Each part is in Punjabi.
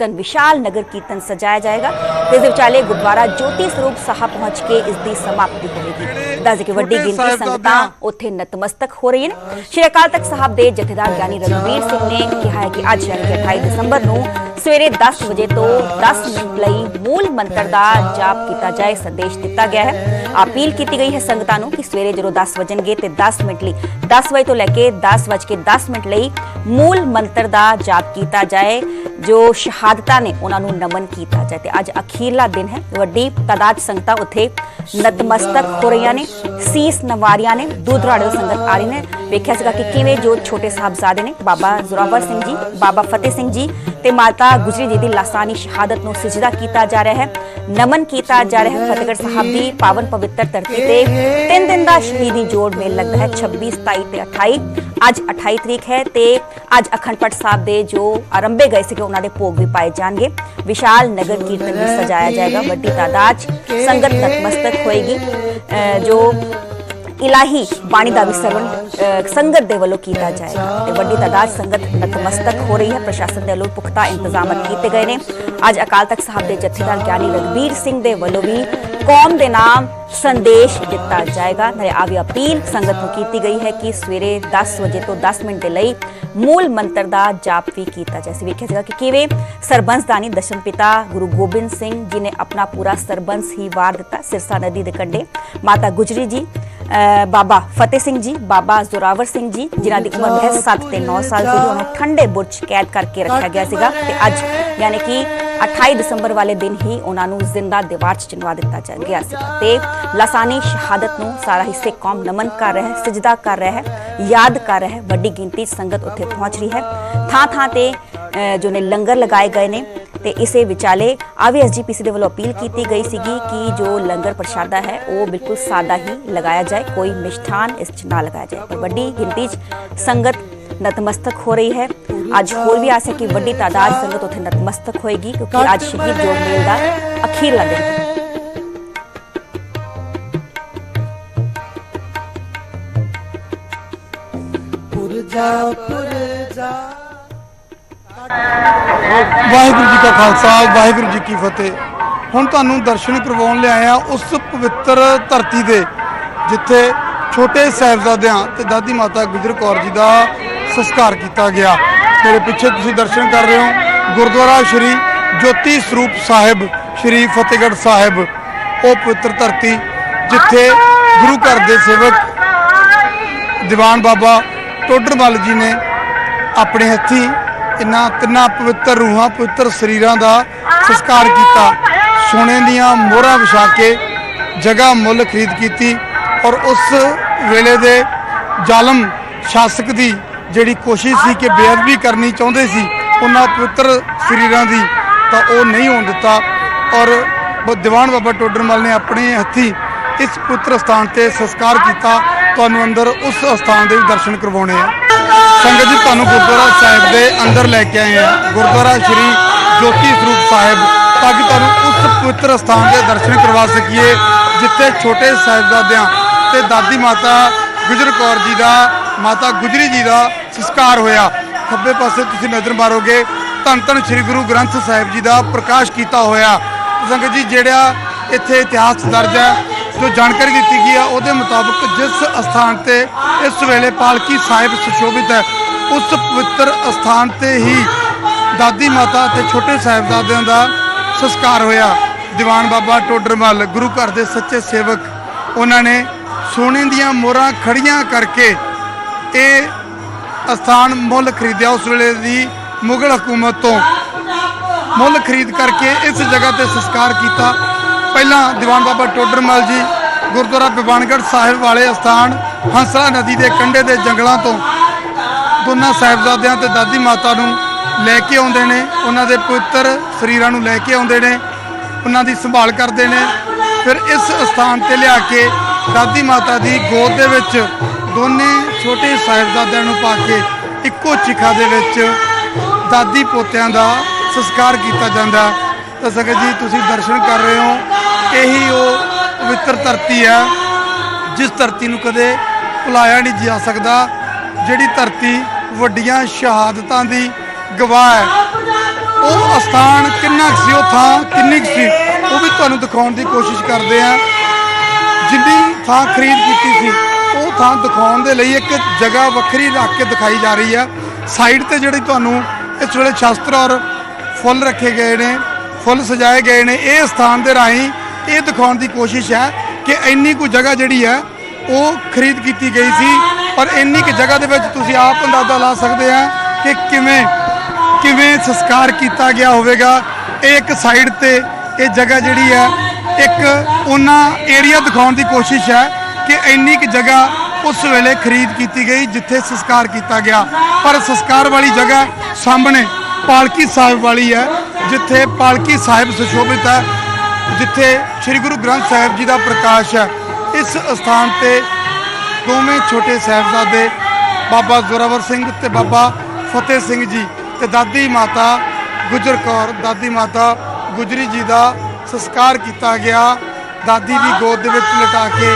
ਕੀਰਤਨ ਵਿਸ਼ਾਲ ਨਗਰ ਕੀਰਤਨ ਸਜਾਇਆ ਜਾਏਗਾ। ਇਸ ਦੇ ਵਿਚਾਲੇ ਗੁਰਦੁਆਰਾ ਜੋਤੀ ਸਰੂਪ ਸਾਹਿਬ ਪਹੁੰਚ ਕੇ ਇਸ ਦੀ ਸਮਾਪਤੀ ਹੋਵੇਗੀ। ਦੱਸ ਕਿ ਵੱਡੀ ਗਿਣਤੀ ਸੰਗਤਾਂ ਉੱਥੇ ਨਤਮਸਤਕ ਹੋ ਰਹੀਆਂ ਨੇ। ਸ਼੍ਰੀ ਅਕਾਲ ਤਖਤ ਸਾਹਿਬ ਦੇ ਜਥੇਦਾਰ ਗਿਆਨੀ ਰਣਵੀਰ ਸਿੰਘ ਨੇ ਕਿਹਾ ਹੈ ਕਿ ਅੱਜ ਯਾਨੀ ਕਿ 28 ਦਸੰਬਰ ਨੂੰ ਸਵੇਰੇ 10 ਵਜੇ ਤੋਂ 10 ਮਿੰਟ ਲਈ ਮੂਲ ਮੰਤਰ ਦਾ ਜਾਪ ਕੀਤਾ ਜਾਏ ਸੰਦੇਸ਼ ਦਿੱਤਾ ਗਿਆ ਹੈ। ਅਪੀਲ ਕੀਤੀ ਗਈ ਹੈ ਸੰਗਤਾਂ ਨੂੰ ਕਿ ਸਵੇਰੇ ਜਦੋਂ 10 ਵਜਣਗੇ ਤੇ 10 ਮਿੰਟ ਲਈ 10 ਵਜੇ ਤੋਂ ਲੈ ਕੇ 10 ਵਜੇ ਕੇ 10 ਮਿੰਟ ਲਈ ਮੂਲ ਮੰਤਰ ਦਾ ਜਾਪ ਕੀਤਾ ਜਾਏ, ਜੋ ਸ਼ਹਾਦਤਾਂ ਨੇ ਉਹਨਾਂ ਨੂੰ ਨਮਨ ਕੀਤਾ ਜਾਏ। ਤੇ ਅੱਜ ਅਖੀਰਲਾ ਦਿਨ ਹੈ। ਵੱਡੀ ਤਾਦਾਦ ਸੰਗਤਾਂ ਉੱਥੇ ਨਤਮਸਤਕ ਹੋ ਰਹੀਆਂ ਨੇ, ਸੀਸ ਨਵਾਰੀਆਂ ਨੇ ਦੂਰ ਦਰਾੜੇ ਸੰਗਤ ਆ ਰਹੀ ਨੇ। ਵੇਖਿਆ ਸੀਗਾ ਕਿ ਕਿਵੇਂ ਜੋ ਛੋਟੇ ਸਾਹਿਬਜ਼ਾਦੇ ਨੇ, ਬਾਬਾ ਜ਼ੋਰਾਵਰ ਸਿੰਘ ਜੀ, ਬਾਬਾ ਫਤਿਹ ਸਿੰਘ ਜੀ ਤੇ ਮਾਤਾ ਗੁਜਰੀ ਜੀ ਦੀ ਲਾਸਾਨੀ ਸ਼ਹਾਦਤ ਨੂੰ ਸਜਦਾ ਕੀਤਾ ਜਾ ਰਿਹਾ ਹੈ। ਨਮਨ ਕੀਤਾ ਜਾ ਰਿਹਾ ਹੈ ਫਤਿਹਗੜ੍ਹ ਸਾਹਿਬ ਦੀ ਪਾਵਨ ਪਵਿੱਤਰ ਧਰਤੀ ਤੇ। ਤਿੰਨ ਦਿਨ ਦਾ ਸ਼ਹੀਦੀ ਜੋੜ ਮੇਲ ਲੱਗਦਾ ਹੈ 26 27 ਤੇ 28 ਅੱਜ 28 ਤਰੀਕ ਹੈ ਤੇ ਅੱਜ ਅਖੰਡ ਪਾਠ ਸਾਹਿਬ ਦੇ ਜੋ ਆਰੰਭੇ ਗਏ ਸੀਗੇ, ਉਹਨਾਂ ਦੇ ਭੋਗ ਵੀ ਪਾਏ ਜਾਣਗੇ। ਵਿਸ਼ਾਲ ਨਗਰ ਕੀਰਤਨ ਵੀ ਸਜਾਇਆ ਜਾਏਗਾ, ਵੱਡੀ ਤਾਦਾਦ ਸੰਗਤ ਨਤਮਸਤਕ ਹੋਏਗੀ। ਜੋ ਇਲਾਹੀ ਬਾਣੀ ਦਾ ਵੀ ਸੰਗਤ ਦੇ ਵੱਲੋਂ ਕੀਤਾ ਜਾਏਗਾ ਤੇ ਵੱਡੀ ਤਾਦਾਦ ਸੰਗਤ ਨਤਮਸਤਕ ਹੋ ਰਹੀ ਹੈ ਪ੍ਰਸ਼ਾਸਨ ਦੇ ਵੱਲੋਂ ਪੁਖਤਾ ਇੰਤਜ਼ਾਮਾਤ ਕੀਤੇ ਗਏ ਨੇ ਅੱਜ ਅਕਾਲ ਤਖਤ ਸਾਹਿਬ ਦੇ ਜਥੇਦਾਰ ਗਿਆਨੀ ਰਗਬੀਰ ਸਿੰਘ ਦੇ ਵੱਲੋਂ ਵੀ ਕੌਮ ਦੇ ਨਾਮ ਸੰਦੇਸ਼ ਦਿੱਤਾ ਜਾਏਗਾ ਨਾਲੇ ਆ ਵੀ ਅਪੀਲ ਸੰਗਤ ਨੂੰ ਕੀਤੀ ਗਈ ਹੈ ਕਿ ਸਵੇਰੇ 10 ਵਜੇ ਤੋਂ 10 ਮਿੰਟ ਦੇ ਲਈ ਮੂਲ ਮੰਤਰ ਦਾ ਜਾਪ ਵੀ ਕੀਤਾ ਜਾਏ ਅਸੀਂ ਵੇਖਿਆ ਸੀਗਾ ਕਿ ਕਿਵੇਂ ਸਰਬੰਸਦਾਨੀ ਦਸ਼ਮ ਪਿਤਾ ਗੁਰੂ ਗੋਬਿੰਦ ਸਿੰਘ ਜੀ ਨੇ ਆਪਣਾ ਪੂਰਾ ਸਰਬੰਸ ਹੀ ਵਾਰ ਦਿੱਤਾ ਸਿਰਸਾ ਨਦੀ ਦੇ ਕੰਢੇ ਮਾਤਾ ਗੁਜਰੀ ਜੀ ਬਾਬਾ ਫਤਿਹ ਸਿੰਘ ਜੀ, ਬਾਬਾ ਜ਼ੋਰਾਵਰ ਸਿੰਘ ਜੀ, ਜਿਨ੍ਹਾਂ ਦੀ ਉਮਰ ਮਹਿਜ਼ 7 ਤੇ 9 ਸਾਲ ਸੀ ਉਹਨੂੰ ਠੰਡੇ ਬੁਰਜ ਕੈਦ ਕਰਕੇ ਰੱਖਿਆ ਗਿਆ ਸੀਗਾ ਤੇ ਅੱਜ ਯਾਨੀ ਕਿ 28 ਦਸੰਬਰ ਵਾਲੇ ਦਿਨ ਹੀ ਉਹਨਾਂ ਨੂੰ ਜ਼ਿੰਦਾ ਦੀਵਾਰ 'ਚ ਚਿਣਵਾ ਦਿੱਤਾ ਜਾ ਗਿਆ ਸੀ ਤੇ ਲਾਸਾਨੀ ਸ਼ਹਾਦਤ ਨੂੰ ਸਾਰਾ ਹਿੱਸੇ ਕੌਮ ਨਮਨ ਕਰ ਰਿਹਾ ਹੈ, ਸਜਦਾ ਕਰ ਰਿਹਾ ਹੈ, ਯਾਦ ਕਰ ਰਿਹਾ ਹੈ, ਵੱਡੀ ਗਿਣਤੀ ਸੰਗਤ ਉੱਥੇ ਪਹੁੰਚ ਰਹੀ ਹੈ। ਥਾਂ ਥਾਂ ਤੇ ਜੋ ਨੇ ਲੰਗਰ ਲਗਾਏ ਗਏ ਨੇ ਤੇ ਇਸੇ ਵਿਚਾਲੇ ਆਵੀ ਐਸਜੀਪੀਸੀ ਦੇ ਵੱਲੋਂ ਅਪੀਲ ਕੀਤੀ ਗਈ ਸੀਗੀ ਕਿ ਜੋ ਲੰਗਰ ਪ੍ਰਸ਼ਾਦਾ ਹੈ ਉਹ ਬਿਲਕੁਲ ਸਾਦਾ ਹੀ ਲਗਾਇਆ ਜਾਏ ਕੋਈ ਮਿਸ਼ਠਾਨ ਇਸ 'ਚ ਨਾ ਲਗਾਇਆ ਜਾਏ ਪਰ ਵੱਡੀ ਗਿਣਤੀ 'ਚ ਸੰਗਤ ਨਤਮਸਤਕ ਹੋ ਰਹੀ ਹੈ ਅੱਜ ਹੋਰ ਵੀ ਆਸ ਹੈ ਕਿ ਵੱਡੀ ਤਾਦਾਦ ਸੰਗਤ ਉੱਥੇ ਨਤਮਸਤਕ ਹੋਏਗੀ ਕਿਉਂਕਿ ਅੱਜ ਸ਼ਹੀਦ ਜੋੜ ਮੇਲ ਦਾ ਅਖੀਰਲਾ ਦਿਨ ਹੈ ਪੁਰਜਾ ਪੁਰਜਾ ਵਾਹਿਗੁਰੂ ਜੀ ਕਾ ਖਾਲਸਾ, ਵਾਹਿਗੁਰੂ ਜੀ ਕੀ ਫਤਿਹ। ਹੁਣ ਤੁਹਾਨੂੰ ਦਰਸ਼ਨ ਕਰਵਾਉਣ ਲਈ ਆਇਆ ਉਸ ਪਵਿੱਤਰ ਧਰਤੀ ਦੇ, ਜਿੱਥੇ ਛੋਟੇ ਸਾਹਿਬਜ਼ਾਦਿਆਂ ਤੇ ਦਾਦੀ ਮਾਤਾ ਗੁਜਰ ਕੌਰ ਜੀ ਦਾ ਸੰਸਕਾਰ ਕੀਤਾ ਗਿਆ। ਮੇਰੇ ਪਿੱਛੇ ਤੁਸੀਂ ਦਰਸ਼ਨ ਕਰ ਰਹੇ ਹੋ, ਗੁਰਦੁਆਰਾ ਸ਼੍ਰੀ ਜੋਤੀ ਸਰੂਪ ਸਾਹਿਬ, ਸ਼੍ਰੀ ਫਤਿਹਗੜ੍ਹ ਸਾਹਿਬ, ਉਹ ਪਵਿੱਤਰ ਧਰਤੀ, ਜਿੱਥੇ ਗੁਰੂ ਘਰ ਦੇ ਸੇਵਕ ਦੀਵਾਨ ਬਾਬਾ ਟੋਡਰਮਲ ਜੀ ਨੇ ਆਪਣੇ ਹੱਥੀ ਇਨ੍ਹਾਂ ਤਿੰਨਾਂ ਪਵਿੱਤਰ ਰੂਹਾਂ, ਪਵਿੱਤਰ ਸਰੀਰਾਂ ਦਾ ਸੰਸਕਾਰ ਕੀਤਾ। ਸੋਨੇ ਦੀਆਂ ਮੋਹਰਾਂ ਵਿਛਾ ਕੇ ਜਗ੍ਹਾ ਮੁੱਲ ਖਰੀਦ ਕੀਤੀ ਔਰ ਉਸ ਵੇਲੇ ਦੇ ਜ਼ਾਲਮ ਸ਼ਾਸਕ ਦੀ ਜਿਹੜੀ ਕੋਸ਼ਿਸ਼ ਸੀ ਕਿ ਬੇਅਦਬੀ ਕਰਨੀ ਚਾਹੁੰਦੇ ਸੀ, ਉਹਨਾਂ ਪਵਿੱਤਰ ਸਰੀਰਾਂ ਦੀ ਤਾਂ ਉਹ ਨਹੀਂ ਹੋਣ ਦਿੱਤਾ ਔਰ ਦੀਵਾਨ ਬਾਬਾ ਟੋਡਰਮੱਲ ਨੇ ਆਪਣੇ ਹੱਥੀ ਇਸ ਪਵਿੱਤਰ ਸਥਾਨ ਤੇ ਸੰਸਕਾਰ ਕੀਤਾ। ਤੁਹਾਨੂੰ ਅੰਦਰ ਉਸ ਸਥਾਨ ਦੇ ਵੀ ਦਰਸ਼ਨ ਕਰਵਾਉਣੇ ਆ। ਸੰਗਤ ਜੀ, ਤੁਹਾਨੂੰ ਗੁਰਦੁਆਰਾ ਸਾਹਿਬ ਦੇ ਅੰਦਰ ਲੈ ਕੇ ਆਏ ਆ ਗੁਰਦੁਆਰਾ ਸ਼੍ਰੀ ਜੋਤੀ ਸਰੂਪ ਸਾਹਿਬ, ਤਾਂ ਕਿ ਤੁਹਾਨੂੰ ਉਸ ਪਵਿੱਤਰ ਸਥਾਨ ਦੇ ਦਰਸ਼ਨ ਕਰਵਾ ਸਕੀਏ, ਜਿੱਥੇ ਛੋਟੇ ਸਾਹਿਬਜ਼ਾਦਿਆਂ ਤੇ ਦਾਦੀ ਮਾਤਾ ਗੁਜਰ ਕੌਰ ਜੀ ਦਾ, ਮਾਤਾ ਗੁਜਰੀ ਜੀ ਦਾ ਸੰਸਕਾਰ ਹੋਇਆ। ਖੱਬੇ ਪਾਸੇ ਤੁਸੀਂ ਨਜ਼ਰ ਮਾਰੋਗੇ, ਧੰਨ ਧੰਨ ਸ੍ਰੀ ਗੁਰੂ ਗ੍ਰੰਥ ਸਾਹਿਬ ਜੀ ਦਾ ਪ੍ਰਕਾਸ਼ ਕੀਤਾ ਹੋਇਆ। ਸੰਗਤ ਜੀ, ਜਿਹੜਾ ਇੱਥੇ ਇਤਿਹਾਸ ਦਰਜ ਹੈ ਜੋ ਜਾਣਕਾਰੀ ਦਿੱਤੀ ਗਈ ਆ ਉਹਦੇ ਮੁਤਾਬਕ ਜਿਸ ਅਸਥਾਨ ਤੇ ਇਸ ਵੇਲੇ ਪਾਲਕੀ ਸਾਹਿਬ ਸੁਸ਼ੋਭਿਤ ਹੈ, ਉਸ ਪਵਿੱਤਰ ਅਸਥਾਨ ਤੇ ਹੀ ਦਾਦੀ ਮਾਤਾ ਤੇ ਛੋਟੇ ਸਾਹਿਬਜ਼ਾਦਿਆਂ ਦਾ ਸੰਸਕਾਰ ਹੋਇਆ। ਦੀਵਾਨ ਬਾਬਾ ਟੋਡਰਮਲ ਗੁਰੂ ਘਰ ਦੇ ਸੱਚੇ ਸੇਵਕ, ਉਹਨਾਂ ਨੇ ਸੋਨੇ ਦੀਆਂ ਮੋਹਰਾਂ ਖੜੀਆਂ ਕਰਕੇ ਇਹ ਅਸਥਾਨ ਮੁੱਲ ਖਰੀਦਿਆ। ਉਸ ਵੇਲੇ ਦੀ ਮੁਗਲ ਹਕੂਮਤ ਤੋਂ ਮੁੱਲ ਖਰੀਦ ਕਰਕੇ ਇਸ ਜਗ੍ਹਾ ਤੇ ਸੰਸਕਾਰ ਕੀਤਾ। ਪਹਿਲਾਂ ਦੀਵਾਨ ਬਾਬਾ ਟੋਡਰਮਲ ਜੀ, ਗੁਰਦੁਆਰਾ ਬਿਵਾਨਗੜ੍ਹ ਸਾਹਿਬ ਵਾਲੇ ਸਥਾਨ ਹੰਸਲਾ ਨਦੀ ਦੇ ਕੰਢੇ ਦੇ ਜੰਗਲਾਂ ਤੋਂ ਦੋਨਾਂ ਸਾਹਿਬਜ਼ਾਦਿਆਂ ਤੇ ਦਾਦੀ ਮਾਤਾ ਨੂੰ ਲੈ ਕੇ ਆਉਂਦੇ ਨੇ, ਉਹਨਾਂ ਦੇ ਪਵਿੱਤਰ ਸਰੀਰਾਂ ਨੂੰ ਲੈ ਕੇ ਆਉਂਦੇ ਨੇ, ਉਹਨਾਂ ਦੀ ਸੰਭਾਲ ਕਰਦੇ ਨੇ। ਫਿਰ ਇਸ ਸਥਾਨ ਤੇ ਲਿਆ ਕੇ ਦਾਦੀ ਮਾਤਾ ਦੀ ਗੋਦ ਦੇ ਵਿੱਚ ਦੋਨੇ ਛੋਟੇ ਸਾਹਿਬਜ਼ਾਦਿਆਂ ਨੂੰ ਪਾ ਕੇ ਇੱਕੋ ਚਿਖਾ ਦੇ ਵਿੱਚ ਦਾਦੀ ਪੋਤਿਆਂ ਦਾ ਸੰਸਕਾਰ ਕੀਤਾ ਜਾਂਦਾ। ਤਾਂ ਸੰਗਤ ਜੀ, ਤੁਸੀਂ ਦਰਸ਼ਨ ਕਰ ਰਹੇ ਹੋ। ਇਹੀ ਉਹ ਪਵਿੱਤਰ ਧਰਤੀ ਹੈ, ਜਿਸ ਧਰਤੀ ਨੂੰ ਕਦੇ ਭੁਲਾਇਆ ਨਹੀਂ ਜਾ ਸਕਦਾ। ਜਿਹੜੀ ਧਰਤੀ ਵੱਡੀਆਂ ਸ਼ਹਾਦਤਾਂ ਦੀ ਗਵਾਹ ਹੈ, ਉਹ ਅਸਥਾਨ ਕਿੰਨਾ ਕੁ ਸੀ, ਉਹ ਥਾਂ ਕਿੰਨੀ ਕੁ ਸੀ, ਉਹ ਵੀ ਤੁਹਾਨੂੰ ਦਿਖਾਉਣ ਦੀ ਕੋਸ਼ਿਸ਼ ਕਰਦੇ ਆ ਜਿੰਨੀ ਥਾਂ ਖਰੀਦ ਕੀਤੀ ਸੀ, ਉਹ ਥਾਂ ਦਿਖਾਉਣ ਦੇ ਲਈ ਇੱਕ ਜਗ੍ਹਾ ਵੱਖਰੀ ਰੱਖ ਕੇ ਦਿਖਾਈ ਜਾ ਰਹੀ ਆ ਸਾਈਡ ਤੇ ਜਿਹੜੀ ਤੁਹਾਨੂੰ ਇਸ ਵੇਲੇ ਸ਼ਸਤਰ ਔਰ ਫੁੱਲ ਰੱਖੇ ਗਏ ਨੇ ਫੁੱਲ ਸਜਾਏ ਗਏ ਨੇ। ਇਹ ਸਥਾਨ ਦੇ ਰਾਹੀਂ ਇਹ ਦਿਖਾਉਣ ਦੀ ਕੋਸ਼ਿਸ਼ ਹੈ ਕਿ ਇੰਨੀ ਕੁ ਜਗ੍ਹਾ ਜਿਹੜੀ ਹੈ, ਉਹ ਖਰੀਦ ਕੀਤੀ ਗਈ ਸੀ। ਔਰ ਇੰਨੀ ਕੁ ਜਗ੍ਹਾ ਦੇ ਵਿੱਚ ਤੁਸੀਂ ਆਪ ਅੰਦਾਜ਼ਾ ਲਾ ਸਕਦੇ ਆ ਕਿ ਕਿਵੇਂ ਕਿਵੇਂ ਸੰਸਕਾਰ ਕੀਤਾ ਗਿਆ ਹੋਵੇਗਾ। ਇਹ ਇੱਕ ਸਾਈਡ ਤੇ ਇਹ ਜਗ੍ਹਾ ਜਿਹੜੀ ਹੈ, ਇੱਕ ਉਹਨਾਂ ਏਰੀਆ ਦਿਖਾਉਣ ਦੀ ਕੋਸ਼ਿਸ਼ ਹੈ ਕਿ ਇੰਨੀ ਕੁ ਜਗ੍ਹਾ ਉਸ ਵੇਲੇ ਖਰੀਦ ਕੀਤੀ ਗਈ ਜਿੱਥੇ ਸੰਸਕਾਰ ਕੀਤਾ ਗਿਆ। ਪਰ ਸੰਸਕਾਰ ਵਾਲੀ ਜਗ੍ਹਾ ਸਾਹਮਣੇ ਪਾਲਕੀ ਸਾਹਿਬ ਵਾਲੀ ਹੈ। ਜਿੱਥੇ ਪਾਲਕੀ ਸਾਹਿਬ ਸੁਸ਼ੋਭਿਤ ਹੈ, ਜਿੱਥੇ ਸ੍ਰੀ ਗੁਰੂ ਗ੍ਰੰਥ ਸਾਹਿਬ ਜੀ ਦਾ ਪ੍ਰਕਾਸ਼ ਹੈ, ਇਸ ਸਥਾਨ ਤੇ ਦੋਵੇਂ ਛੋਟੇ ਸਾਹਿਬਜ਼ਾਦੇ ਬਾਬਾ ਜ਼ੋਰਾਵਰ ਸਿੰਘ ਤੇ ਬਾਬਾ ਫਤਿਹ ਸਿੰਘ ਜੀ ਤੇ ਦਾਦੀ ਮਾਤਾ ਗੁਜਰ ਕੌਰ, ਦਾਦੀ ਮਾਤਾ ਗੁਜਰੀ ਜੀ ਦਾ ਸੰਸਕਾਰ ਕੀਤਾ ਗਿਆ। ਦਾਦੀ ਦੀ ਗੋਦ ਦੇ ਵਿੱਚ ਲਟਾ ਕੇ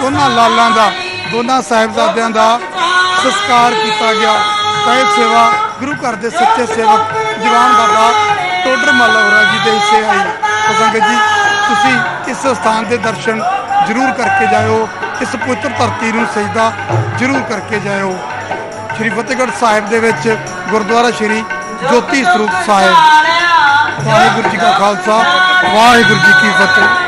ਦੋਨਾਂ ਲਾਲਾਂ ਦਾ, ਦੋਨਾਂ ਸਾਹਿਬਜ਼ਾਦਿਆਂ ਦਾ ਸੰਸਕਾਰ ਕੀਤਾ ਗਿਆ। ਤਾਂ ਸੇਵਾ, ਗੁਰੂ ਘਰ ਦੇ ਸੱਚੇ ਸੇਵਕ ਜਵਾਨ ਬਾਬਾ ਟੋਡਰ ਮੱਲਵਰਾ ਜੀ ਦੇ ਹਿੱਸੇ ਆਈ ਤਾਂ ਸੰਗਤ ਜੀ, ਤੁਸੀਂ ਇਸ ਸਥਾਨ ਦੇ ਦਰਸ਼ਨ ਜ਼ਰੂਰ ਕਰਕੇ ਜਾਇਓ। ਇਸ ਪਵਿੱਤਰ ਧਰਤੀ ਨੂੰ ਸਜਦਾ ਜ਼ਰੂਰ ਕਰਕੇ ਜਾਇਓ। ਸ਼੍ਰੀ ਫਤਿਹਗੜ੍ਹ ਸਾਹਿਬ ਦੇ ਵਿੱਚ ਗੁਰਦੁਆਰਾ ਸ਼੍ਰੀ ਜੋਤੀ ਸਰੂਪ ਸਾਹਿਬ। ਵਾਹਿਗੁਰੂ ਜੀ ਕਾ ਖਾਲਸਾ, ਵਾਹਿਗੁਰੂ ਜੀ ਕੀ ਫਤਿਹ।